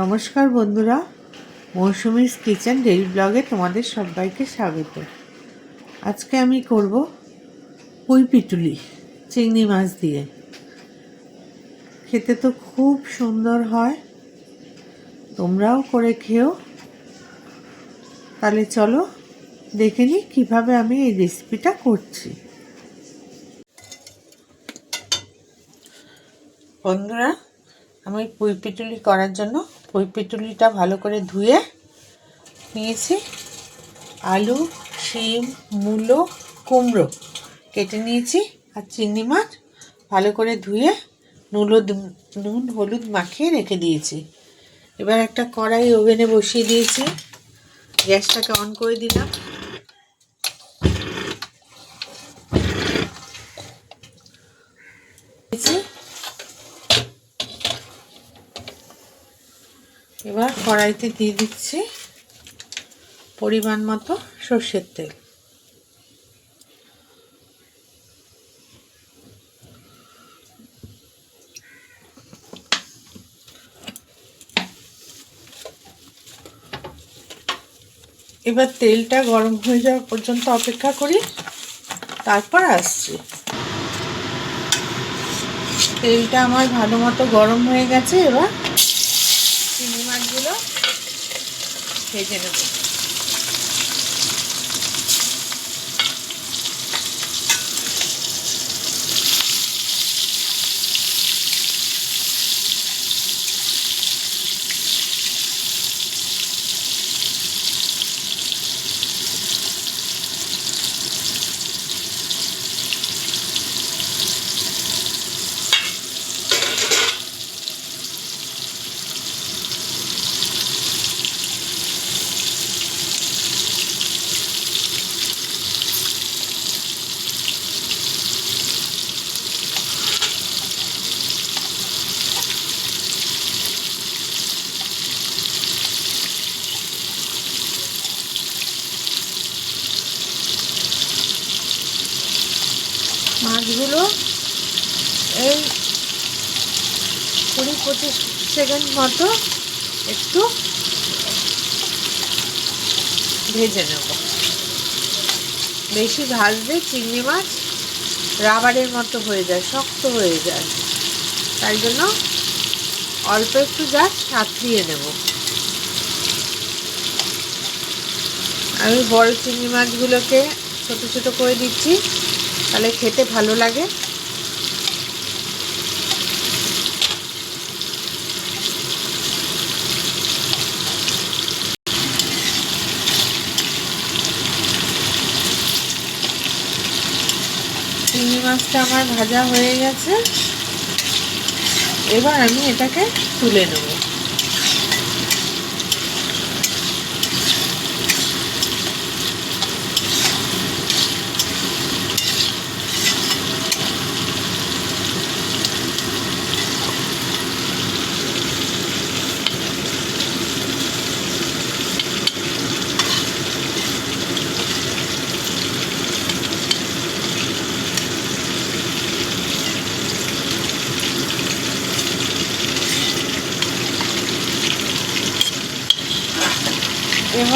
নমস্কার বন্ধুরা, Mousumi's kitchen daily ব্লগে তোমাদের সবাইকে স্বাগত। আজকে আমি করব পুঁই পিটুলি, চিংড়ি মাছ দিয়ে। খেতে তো খুব সুন্দর হয়, তোমরাও করে খেও। তাহলে চলো দেখে নিই কীভাবে আমি এই রেসিপিটা করছি। বন্ধুরা আমি পুঁই পিটুলি করার জন্য পুঁই পিটুলিটা ভালো করে ধুয়ে নিয়েছি। আলু, শিম, মূলো, কুমড়ো কেটে নিয়েছি আর চিংড়ি মাছ ভালো করে ধুয়ে নুলো নুন, হলুদ মাখিয়ে রেখে দিয়েছি। এবার একটা কড়াই ওভেনে বসিয়ে দিয়েছি। গ্যাসটাকে অন করে দিলাম এবার কড়াইতে দিয়ে দিচ্ছি পরিমাণ মতো সর্ষের তেল। এবার তেলটা গরম হয়ে যাওয়া পর্যন্ত অপেক্ষা করি, তারপর আসছি। তেলটা আমার ভালো মতো গরম হয়ে গেছে, এবার চিংড়ি মাছগুলো ভেজে নেব মাছগুলো এই কুড়ি পঁচিশ সেকেন্ড মতো একটু ভেজে নেব। বেশি ভাজলে চিংড়ি মাছ রাবারের মতো হয়ে যায়, শক্ত হয়ে যায়। তাই জন্য অল্প একটু জাস্ট সাঁতরিয়ে নেব। আমি বড় চিংড়ি মাছগুলোকে ছোট ছোট করে দিচ্ছি। তাহলে খেতে ভালো লাগে। চিংড়ি মাছটা আমার ভাজা হয়ে গেছে। এবার আমি এটাকে তুলে নেব।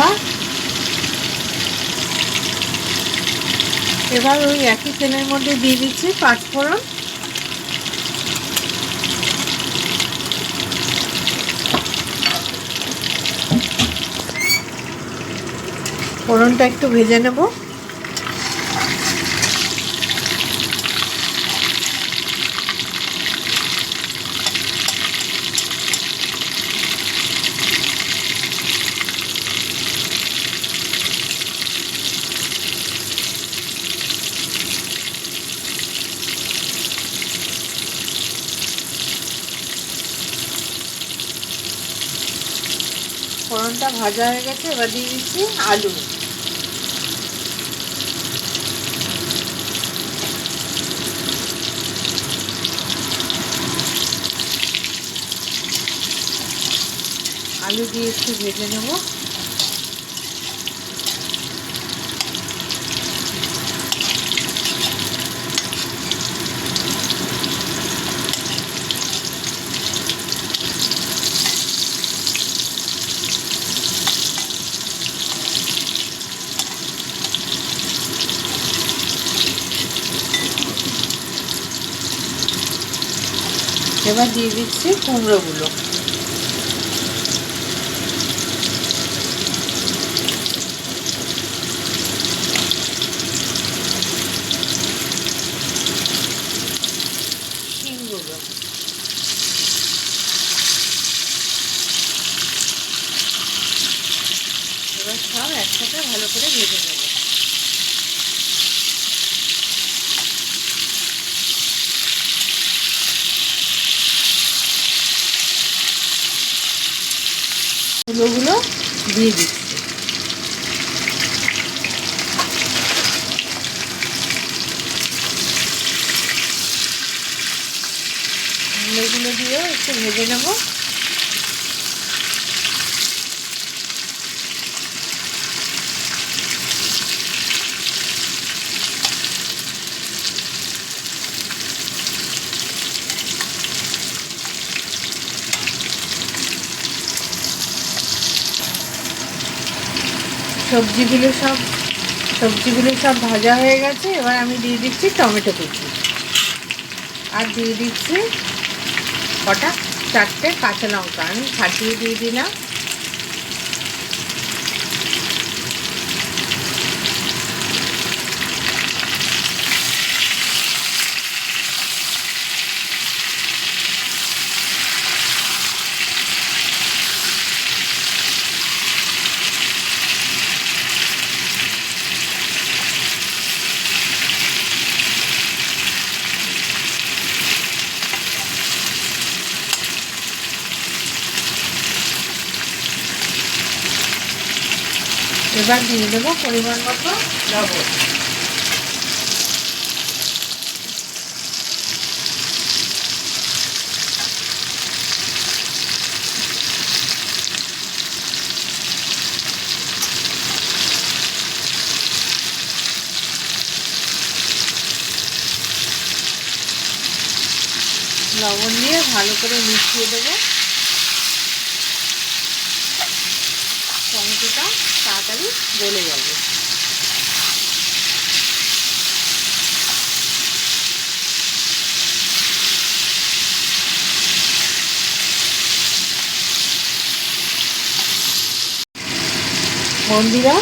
এবার এবার ওই একই তেলের মধ্যে দিয়ে দিচ্ছি পাঁচফোড়ন ফোড়নটা একটু ভেজে নেব ফোড়নটা ভাজা হয়ে গেছে এবার দিয়ে দিচ্ছি আলু। আলু দিয়ে একটু ভেজে নেব। এবার দিয়ে দিচ্ছি কুমড়োগুলো শিমগুলো এবার সব একসাথে ভালো করে ভেজে নেব তুলোগুলো দিয়ে দিচ্ছি। এগুলো দিয়েও একটু ভেজে নেব। সবজিগুলো সব সবজিগুলো সব ভাজা হয়ে গেছে, এবার আমি দিয়ে দিচ্ছি টমেটো কুচি। আর দিয়ে দিচ্ছি কটা, চারটে কাঁচা লঙ্কা। আমি ফাটিয়ে দিয়ে দিলাম। এবার দিয়ে দেবো পরিমাণ মতো লবণ। লবণ দিয়ে ভালো করে মিশিয়ে দেবো। তাড়াতাড়ি গলে যাবে। বন্দিরা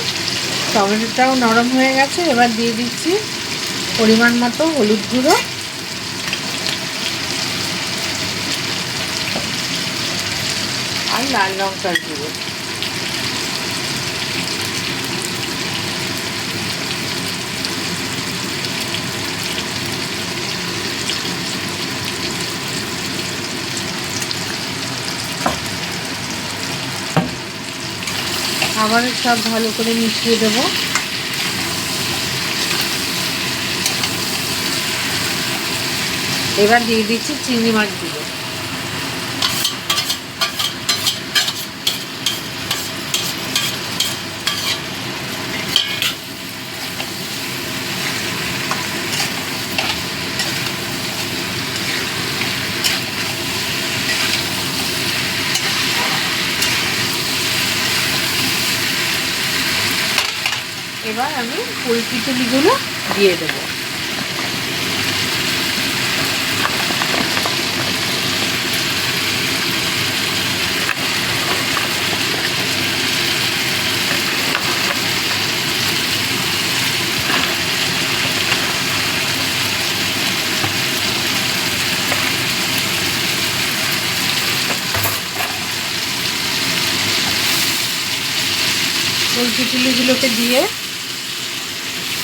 টমেটোটাও নরম হয়ে গেছে, এবার দিয়ে দিচ্ছি পরিমাণ মতো হলুদ গুঁড়ো। আর লাল লঙ্কার গুঁড়ো। আবার সব ভালো করে মিশিয়ে দেব। এবার দিয়ে দিচ্ছি চিংড়ি মাছগুলো এবার আমি ফুল পিটুলিগুলো দিয়ে দেবো। ফুল পিটুলিগুলোকে দিয়ে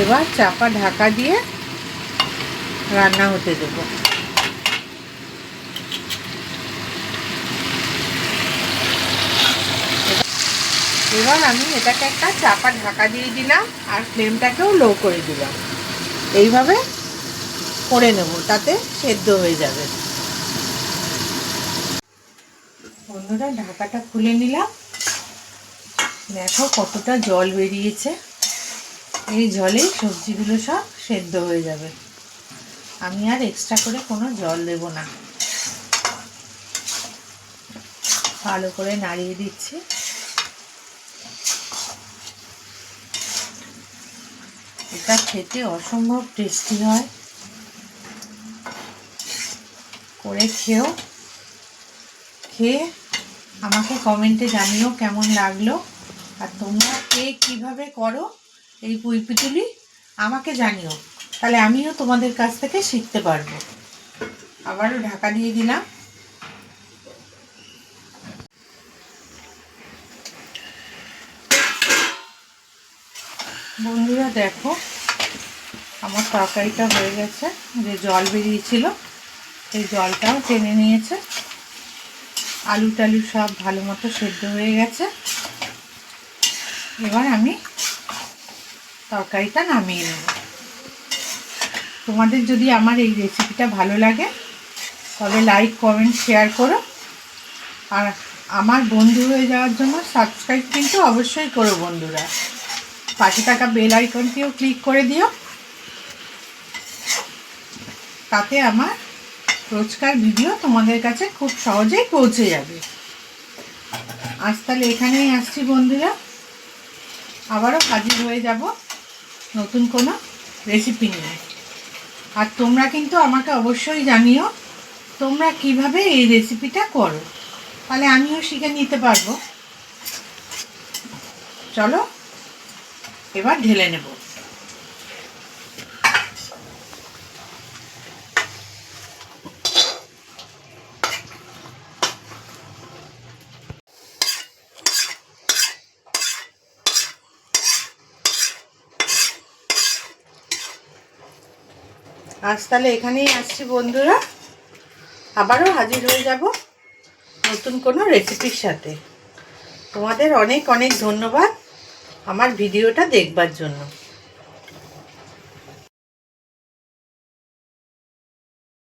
এবার চাপা ঢাকা দিয়ে রান্না হতে দেব। এবার আমি এটাকে একটা চাপা ঢাকা দিয়ে দিলাম আর ফ্লেমটাকেও লো করে দিলাম। এইভাবে করে নেব, তাতে সেদ্ধ হয়ে যাবে। বন্ধুরা, ঢাকাটা খুলে নিলাম। দেখো কতটা জল বেরিয়েছে। এই জলেই সবজিগুলো সব সেদ্ধ হয়ে যাবে। আমি আর এক্সট্রা করে কোনো জল দেব না। ভালো করে নাড়িয়ে দিচ্ছি। এটা খেতে অসম্ভব টেস্টি হয়। করে খেও। খেয়ে আমাকে কমেন্টে জানিও কেমন লাগল। আর তোমরা কে কীভাবে করো এই পুঁই পিটুলি আমাকে জানিও, তাহলে আমিও তোমাদের কাছ থেকে শিখতে পারব। আবারও ঢাকা দিয়ে দিলাম। বন্ধুরা দেখো, আমার তরকারিটা হয়ে গেছে, যে জল বেরিয়েছিল, সেই জলটাও টেনে নিয়েছে। আলু টালু সব ভালো মতো সেদ্ধ হয়ে গেছে। এবার আমি তরকারিটা নামিয়ে নেব। তোমাদের যদি আমার এই রেসিপিটা ভালো লাগে তবে লাইক কমেন্ট শেয়ার করো। আর আমার বন্ধু হয়ে যাওয়ার জন্য সাবস্ক্রাইব কিন্তু অবশ্যই করো বন্ধুরা। পাশে থাকা বেল আইকনটিও ক্লিক করে দিও। তাতে আমার রোজকার ভিডিও তোমাদের কাছে খুব সহজেই পৌঁছে যাবে। আজ তাহলে এখানেই আসছি বন্ধুরা। আবারও হাজির হয়ে যাব। নতুন কোনো রেসিপি নিয়ে আর তোমরা কিন্তু আমাকে অবশ্যই জানিও, তোমরা কীভাবে এই রেসিপিটা করো। তাহলে আমিও শিখে নিতে পারব। চলো, এবার ঢেলে নেব। আজ তাহলে এখানেই আসছি বন্ধুরা। আবারও হাজির হয়ে যাব নতুন কোনো রেসিপির সাথে। তোমাদের অনেক অনেক ধন্যবাদ আমার ভিডিওটা দেখবার জন্য।